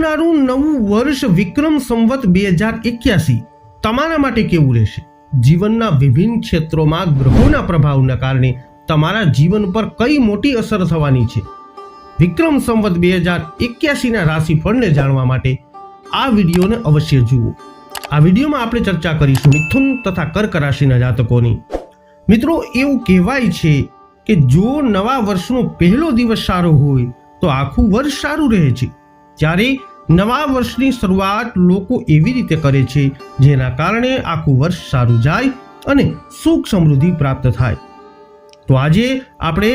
આવનારું નવું વર્ષ વિક્રમ સંવત બે હજાર એક્યાસી તમારા માટે કેવું રહેશે? જીવનના વિભિન્ન ક્ષેત્રોમાં ગ્રહોના પ્રભાવના કારણે તમારા જીવન પર કઈ મોટી અસર થવાની છે? વિક્રમ સંવત બે હજાર એક્યાસીના રાશિફળને જાણવા માટે આ વિડીયોને અવશ્ય જુઓ. આ વિડીયોમાં આપણે ચર્ચા કરીશું મિથુન તથા કર્ક રાશિના જાતકોની. મિત્રો, એવું કહેવાય છે કે જો નવા વર્ષનો પહેલો દિવસ સારો હોય, તો આખું વર્ષ સારું રહે છે. જ્યારે નવા વર્ષની શરૂઆત લોકો એવી રીતે કરે છે, જેના કારણે આખું વર્ષ સારું જાય અને સુખ સમૃદ્ધિ પ્રાપ્ત થાય. તો આજે આપણે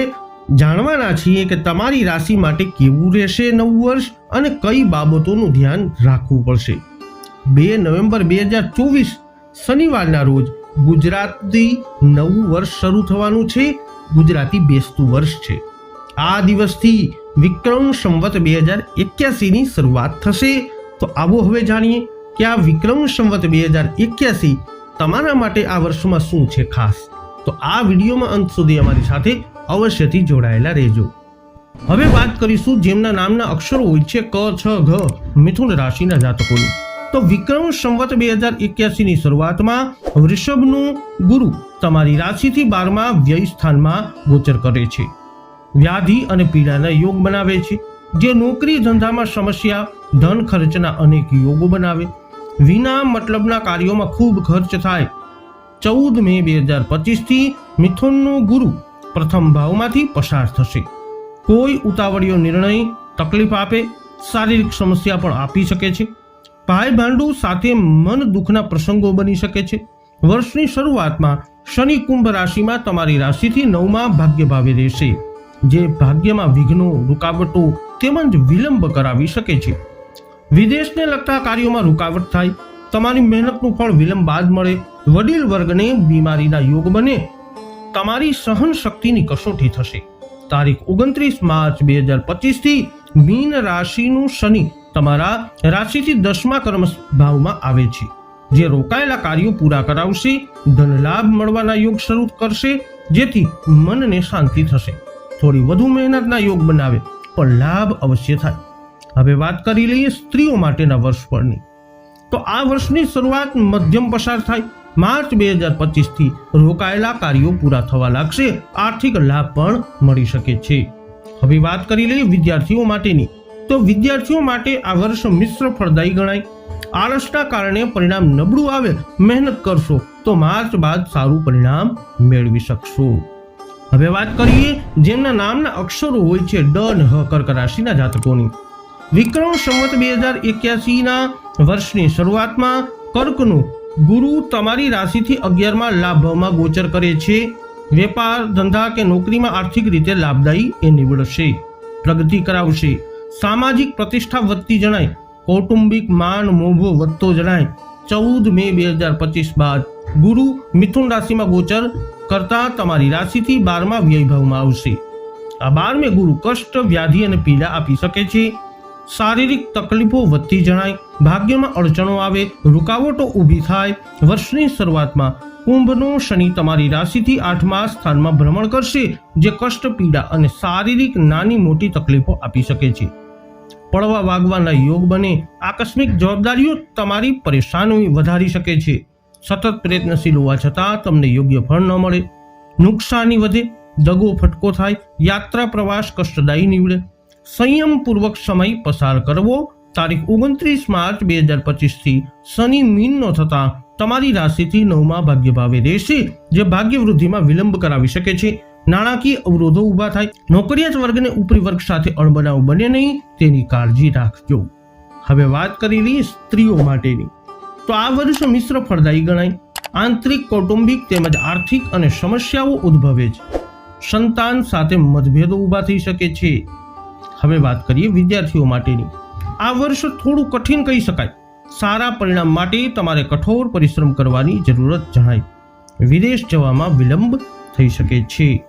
જાણવાના છીએ કે તમારી રાશિ માટે કેવું રહેશે નવું વર્ષ અને કઈ બાબતોનું ધ્યાન રાખવું પડશે. બે નવેમ્બર બે હજાર ચોવીસ, શનિવારના રોજ ગુજરાતી નવું વર્ષ શરૂ થવાનું છે. ગુજરાતી બેસતું વર્ષ છે. આ દિવસથી વિક્રમ સંવત બે હજાર એક્યાસીની શરૂઆત થશે. તો આવો હવે જાણીએ કે આ વિક્રમ સંવત બે હજાર એક્યાસી તમારા માટે આ વર્ષમાં શું છે ખાસ? તો આ વિડીયોમાં અંત સુધી અમારી સાથે અવશ્યથી જોડાયેલા રહેજો. હવે વાત કરીશું જેમના નામના અક્ષરો હોય છે ક, છ, ઘ, મિથુન રાશિના જાતકોની. તો વિક્રમ સંવત બે હજાર એક્યાસીની શરૂઆતમાં વૃષભનું ગુરુ તમારી રાશિથી બારમા વ્યય સ્થાનમાં ગોચર કરે છે. વ્યાધિ અને પીડાના યોગ બનાવે છે. જે નોકરી ધંધામાં સમસ્યા, ધન ખર્ચના અનેક યોગો બનાવે. વિના મતલબના કાર્યોમાં ખૂબ ખર્ચ થાય. ચૌદ મે બે હજાર પચીસથી મિથુનનો ગુરુ પ્રથમ ભાવમાંથી પસાર થશે. કોઈ ઉતાવળીયો નિર્ણય તકલીફ આપે, શારીરિક સમસ્યા પણ આપી શકે છે. ભાઈ ભાંડુ સાથે મન દુઃખના પ્રસંગો બની શકે છે. વર્ષની શરૂઆતમાં શનિ કુંભ રાશિમાં તમારી રાશિથી નવમાં ભાગ્ય ભાવે રહેશે. જે ભાગ્યમાં વિઘ્નો, રૂકાવટો તેમજ વિલંબ કરાવી શકે છે. વિદેશને લગતા કાર્યોમાં રૂકાવટ થાય, તમારી મહેનતનું ફળ વિલંબ બાદ મળે, વડીલ વર્ગને બીમારીના યોગ બને. તમારી સહન શક્તિની કસોટી થશે. તારીખ ઓગણત્રીસ માર્ચ બે હજાર પચીસથી મીન રાશિનું શનિ તમારા રાશિથી દસમા કર્મ ભાવમાં આવે છે. જે રોકાયેલા કાર્યો પૂરા કરાવશે ધન લાભ મળવાના યોગ શરૂ કરશે, જેથી મનને શાંતિ થશે. થોડી વધુ મહેનતના યોગ બનાવે, પણ લાભ અવશ્ય થાય. હવે વાત કરી લઈએ સ્ત્રીઓ માટેના વર્ષ પરની. તો આ વર્ષની શરૂઆત મધ્યમ પસાર થાય. માર્ચ બે હજાર પચીસથી રોકાયેલા કાર્યો પૂરા થવા લાગશે. આર્થિક લાભ પણ મળી શકે છે. હવે વાત કરી લઈએ વિદ્યાર્થીઓ માટેની. તો વિદ્યાર્થીઓ માટે આ વર્ષ મિશ્ર ફળદાયી ગણાય. આળસના કારણે પરિણામ નબળું આવે, મહેનત કરશો, તો માર્ચ બાદ સારું પરિણામ મેળવી શકશો. હવે વાત કરીએ જેમના નામના અક્ષરો હોય છે ડ ન હ કર્ક રાશિના જાતકોની. વિક્રમ સંવત બે હજાર એક્યાસીના વર્ષની શરૂઆતમાં કર્કનું ગુરુ તમારી રાશિથી અગિયારમાં લાભમાં ગોચર કરે છે. વેપાર, ધંધા કે નોકરીમાં આર્થિક રીતે લાભદાયી એ નીવડશે. પ્રગતિ કરાવશે. સામાજિક પ્રતિષ્ઠા વધતી જણાય. કૌટુંબિક માન મોભો વધતો જણાય. ચૌદ મે બે હજાર પચીસ બાદ ગુરુ મિથુન રાશિમાં ગોચર કરતા તમારી રાશિથી બારમા વ્યયભાવમાં આવશે. આ બારમે ગુરુ કષ્ટ, વ્યાધિ અને પીડા આપી શકે છે. શારીરિક તકલીફો વધતી જણાય, ભાગ્યમાં અડચણો આવે, રૂકાવટો ઊભી થાય, વર્ષની શરૂઆતમાં કુંભનો શનિ તમારી રાશિથી આઠમા સ્થાનમાં ભ્રમણ કરશે, જે કષ્ટ, પીડા અને શારીરિક નાની મોટી તકલીફો આપી શકે છે. પડવા વાગવાના યોગ બને, આકસ્મિક જવાબદારીઓ તમારી પરેશાની વધારી શકે છે. સતત પ્રયત્નશીલ હોવા છતાં તમને યોગ્ય ફળ ન મળે. નુકસાની વધે, દગો ફટકો થાય, યાત્રા પ્રવાસ કષ્ટદાયી નીવડે. સંયમપૂર્વક સમય પસાર કરવો, તારીખ ઓગણત્રીસ માર્ચ બે હજાર પચીસથી શનિ મીનનો થતાં તમારી રાશિથી નવમાં ભાગ્ય ભાવે રહેશે, જે ભાગ્ય વૃદ્ધિમાં વિલંબ કરાવી શકે છે. નાણાકીય અવરોધો ઊભા થાય. નોકરિયાત વર્ગને ઉપરી વર્ગ સાથે અણબનાવ બને નહીં, તેની કાળજી રાખજો. હવે વાત કરી સ્ત્રીઓ માટેની. તો આ વર્ષ મિશ્ર ફળદાયી ગણાય. આંતરિક, કૌટુંબિક તેમજ આર્થિક અને સમસ્યાઓ ઉદ્ભવે છે. સંતાન સાથે મતભેદો ઊભા થઈ શકે છે. હવે વાત કરીએ વિદ્યાર્થીઓ માટેની. આ વર્ષ થોડું કઠિન કહી શકાય. સારા પરિણામ માટે તમારે કઠોર પરિશ્રમ કરવાની જરૂરત જણાય. વિદેશ જવામાં વિલંબ થઈ શકે છે.